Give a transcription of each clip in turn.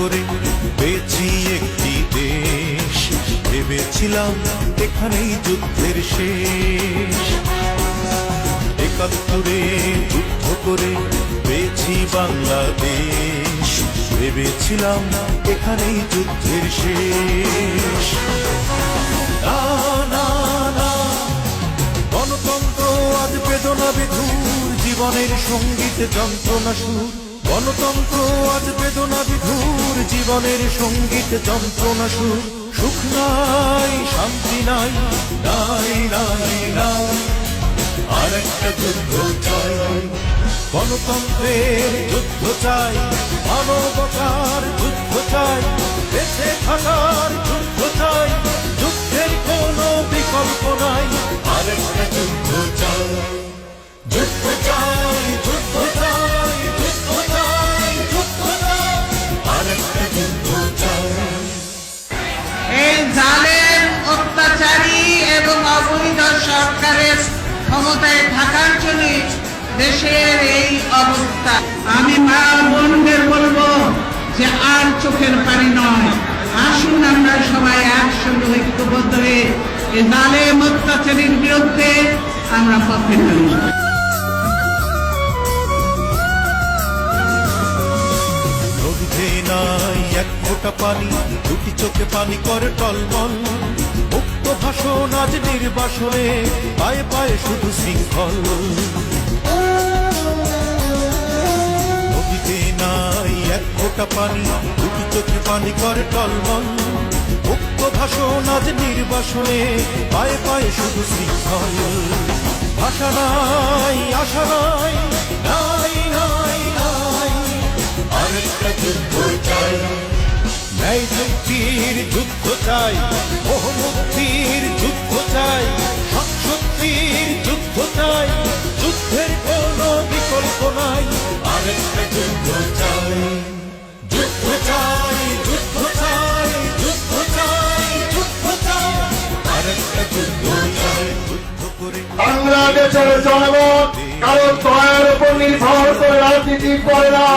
করে পেয়েছি একটি দেশ। ভেবেছিলাম এখানেই যুদ্ধের শেষ। একাত্তরে যুদ্ধ করে পেয়েছি বাংলাদেশ। ভেবেছিলাম এখানেই যুদ্ধের শেষ। গণতন্ত্র আজ বেদনা বিধুর, জীবনের সংগীত যন্ত্রণা সুর। গণতন্ত্র আজ বেদনা বিধুর, জীবনের সংগীত যন্ত্রণা সুর। সুখ নাই, শান্তি নাই নাই নাই আর একটা যুদ্ধ চাই। গণতন্ত্রের যুদ্ধ চাই, মানবতার যুদ্ধ চাই, বেঁচে থাকার যুদ্ধ চাই। ক্ষমতায় থাকার জন্য দেশের এই অবস্থা। আমি মা বোনদের বলব যে আর চোখের পানি নয়। আসুন আমরা সবাই একসঙ্গে ঐক্যবদ্ধ হয়ে এই জালেম অত্যাচারীর বিরুদ্ধে আমরা পথে নাই এক ফোঁটা পানি, দুটি চোখে পানি করে টলমল। ভাষণ আজ নির্বাসনে, পায়ে পায়ে শুধু শৃঙ্খল। নদীতে নাই এক ফোঁটা পানি, দুটি চোখে পানি করে টলমল। মুক্ত ভাষণ আজ নির্বাসনে, পায়ে পায়ে শুধু শৃঙ্খল। ভাষা নাই, আশা নাই নাই নাই নাই। আরেকটা যুদ্ধ চাই। ন্যায় যুক্তির যুদ্ধ চাই। বহুমুক্তির যুদ্ধ চাই সত্যির যুদ্ধ চাই, যুদ্ধের কোনো বিকল্প নাই। আরেকটা যুদ্ধ চাই যুদ্ধ চাই যুদ্ধ চাই যুদ্ধ চাই যুদ্ধ চাই। আরেকটা যুদ্ধ চাই, যুদ্ধ করে বাংলাদেশের জনগণ কারও দয়ের উপর নির্ভর করে রাজনীতি করে না।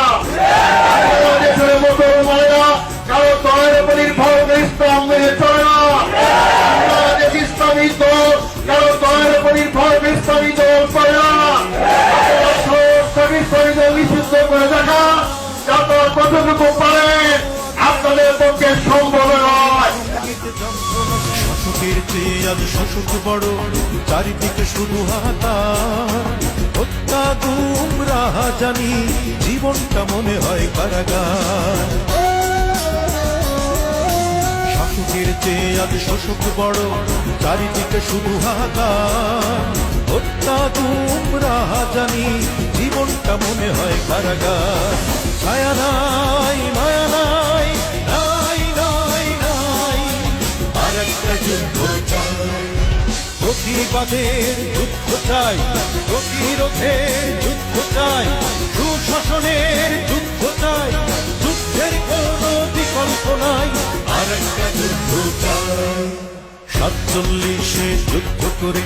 যত কতটুকু পারেন আপনাদের পক্ষে সম্ভব নয়। চেয়ে আজ শাসক বড়, চারিদিকে শুধু হাতার হত্যা গুম রাহা জানি জীবনটা মনে হয় কারাগার। শাসকের চেয়ে আজ শোষক বড়, চারিদিকে শুধু হাহাকার। হত্যা গুম রাহা জানি জীবনটা মনে হয় কারাগার। প্রতিবাদের যুদ্ধ চাই প্রতিরোধের যুদ্ধ চাই, সুশাসনের যুদ্ধ চাই, যুদ্ধের কোনো বিকল্প নাই। আর একটা যুদ্ধ চাই। সাতচল্লিশে যুদ্ধ করে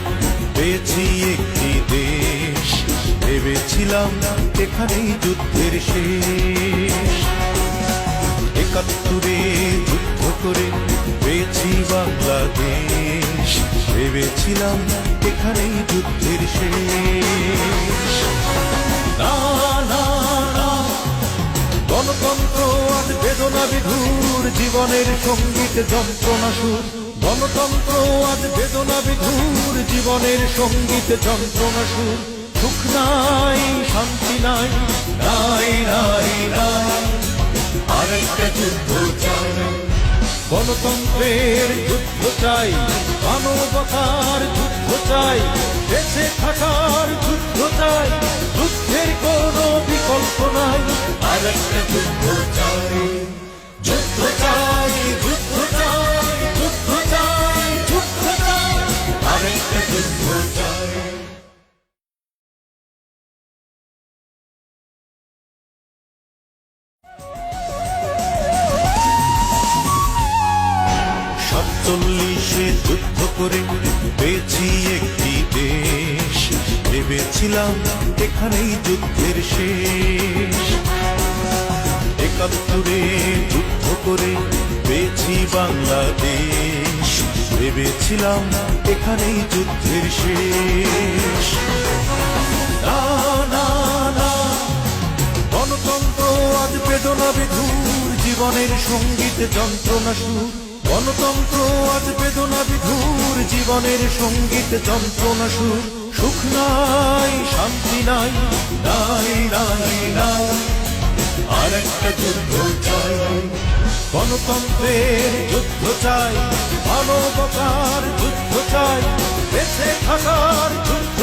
পেয়েছি একটি দেশ। ভেবেছিলাম এখানেই যুদ্ধের শেষ। একাত্তরে ভেবেছিলাম এখানেই যুদ্ধের না গণতন্ত্র আজ বেদনা বিধুর জীবনের সংগীত যন্ত্রণা সুর। গণতন্ত্র আজ বেদনা বিধুর জীবনের সংগীত যন্ত্রণা সুর। সুখ নাই, শান্তি নাই নাই নাই নাই। আরেকটা যুদ্ধ গণতন্ত্রের যুদ্ধ চাই, মানবতার যুদ্ধ চাই, বেঁচে থাকার যুদ্ধ চাই, যুদ্ধের কোনো বিকল্প নাই। আর একটা যুদ্ধ চাই যুদ্ধ চাই। করে পেয়েছি একটি দেশ। ভেবেছিলাম এখানেই যুদ্ধের শেষ। একাত্তরে যুদ্ধ করে পেয়েছি বাংলাদেশ। ভেবেছিলাম এখানেই যুদ্ধের শেষ। গণতন্ত্র আজ বেদনা বিধুর জীবনের সংগীত যন্ত্রণা সুর গণতন্ত্র আজ বেদনা বিধুর, জীবনের সংগীত যন্ত্রণা সুর। সুখ নাই, শান্তি নাই নাই নাই নাই। আর একটা যুদ্ধ চাই, গণতন্ত্রের যুদ্ধ চাই, মানবতার যুদ্ধ চাই, বেঁচে থাকার যুদ্ধ